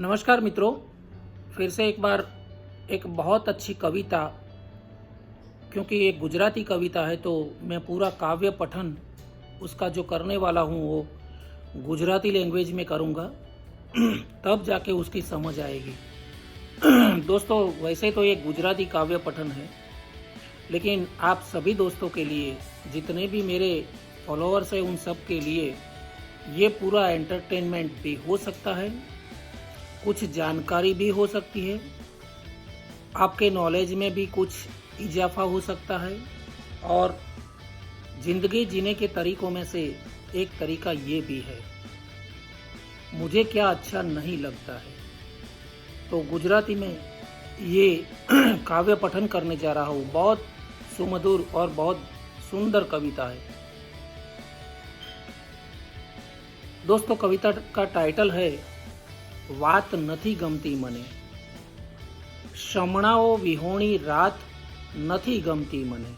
नमस्कार मित्रों, फिर से एक बार एक बहुत अच्छी कविता, क्योंकि एक गुजराती कविता है तो मैं पूरा काव्य पठन उसका जो करने वाला हूँ, वो गुजराती लैंग्वेज में करूँगा, तब जाके उसकी समझ आएगी। दोस्तों, वैसे तो ये गुजराती काव्य पठन है, लेकिन आप सभी दोस्तों के लिए, जितने भी मेरे फॉलोअर्स हैं उन सब के लिए, ये पूरा एंटरटेनमेंट भी हो सकता है। कुछ जानकारी भी हो सकती है। आपके नॉलेज में भी कुछ इजाफा हो सकता है। और ज़िंदगी जीने के तरीकों में से एक तरीका ये भी है। मुझे क्या अच्छा नहीं लगता है। तो गुजराती में ये काव्य पठन करने जा रहा हूँ। बहुत सुमधुर और बहुत सुंदर कविता है। दोस्तों, कविता का टाइटल है વાત નથી ગમતી મને. શમણાઓ વિહોણી રાત નથી ગમતી મને.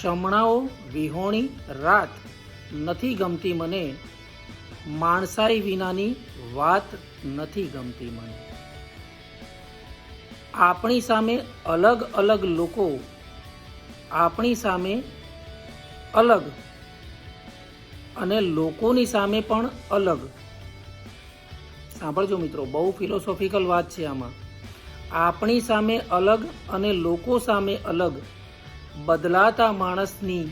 શમણાઓ વિહોણી રાત નથી ગમતી મને. માણસાઈ વિનાની વાત નથી ગમતી મને. આપણી સામે અલગ અલગ લોકો, આપણી સામે અલગ અને લોકોની સામે પણ અલગ. સાંભળજો મિત્રો, બહુ ફિલોસોફિકલ વાત છે આમાં. આપણી સામે અલગ અને લોકો સામે અલગ બદલાતા માણસની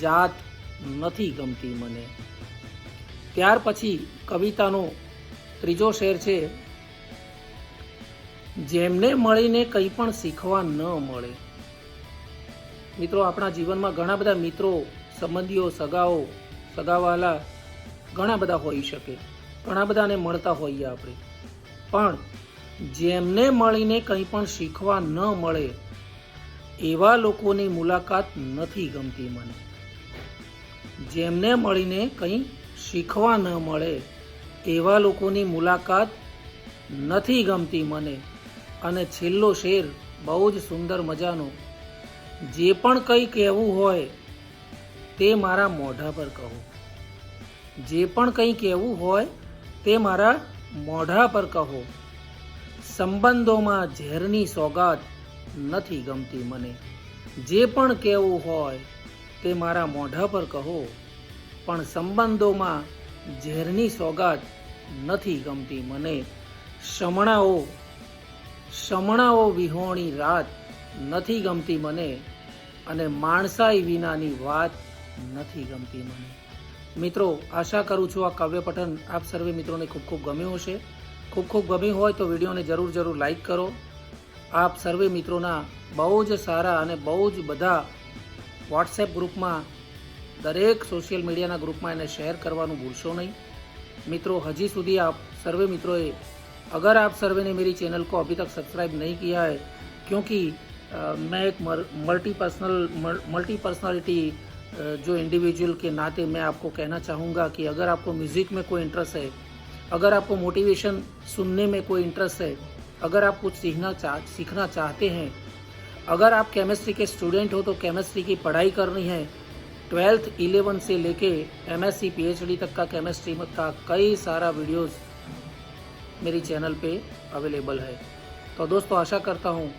જાત નથી ગમતી મને. ત્યાર પછી કવિતાનો ત્રીજો શેર છે, જેમને મળીને કંઈ પણ શીખવા ન મળે. મિત્રો, આપણા જીવનમાં ઘણા બધા મિત્રો, સંબંધીઓ, સગાઓ, સગાવાલા ઘણા બધા હોઈ શકે. ઘણા બધાને મળતા હોઈએ આપણે. પણ જેમને મળીને કંઈ પણ શીખવા ન મળે, એવા લોકોની મુલાકાત નથી ગમતી મને. જેમને મળીને કંઈ શીખવા ન મળે, એવા લોકોની મુલાકાત નથી ગમતી મને. અને છેલ્લો શેર, બહુ જ સુંદર મજાનો, જે પણ કંઈ કહેવું હોય, તે મારા મોઢા પર કહો. જે પણ કંઈ કહેવું હોય તે મારા મોઢા પર કહો. સંબંધોમાં ઝેરની સોગાદ નથી ગમતી મને. જે પણ કહેવું હોય તે મારા મોઢા પર કહો. પણ સંબંધોમાં ઝેરની સોગાદ નથી ગમતી મને. શમણાઓ શમણાઓ વિહોણી રાત નથી ગમતી મને અને માણસાઈ વિનાની વાત નથી ગમતી મને. મિત્રો આશા કરું છું આ કાવ્ય પઠન આપ સર્વે મિત્રોને ખૂબ ખૂબ ગમ્યું હશે ખૂબ ખૂબ ગમ્યું હોય તો વિડીયોને જરૂર જરૂર લાઈક કરો આપ સર્વે મિત્રોના બહુ જ સારા અને બહુ જ બધા વોટ્સએપ ગ્રુપમાં દરેક સોશિયલ મીડિયાના ગ્રુપમાં એને શેર કરવાનું ભૂલશો નહીં मित्रों हजी સુધી आप सर्वे मित्रों अगर आप सर्वे ने मेरी चैनल को अभी तक सब्सक्राइब नहीं किया है क्योंकि अ, मैं एक मल्टी पर्सनल मल्टी पर्सनालिटी जो इंडिविजुअल के नाते मैं आपको कहना चाहूँगा कि अगर आपको म्यूज़िक में कोई इंटरेस्ट है, अगर आपको मोटिवेशन सुनने में कोई इंटरेस्ट है, अगर आप कुछ सीखना चाह, सीखना चाहते हैं, अगर आप केमिस्ट्री के स्टूडेंट हो तो केमिस्ट्री की पढ़ाई करनी है। ट्वेल्थ इलेवन से लेके एच डी तक का केमिस्ट्री का कई सारा वीडियोस मेरी चैनल पे अवेलेबल है। तो दोस्तों, आशा करता हूँ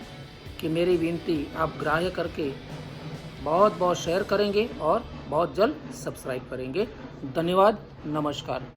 कि मेरी विनती आप ग्राह्य करके बहुत बहुत शेयर करेंगे और बहुत जल्द सब्सक्राइब करेंगे धन्यवाद नमस्कार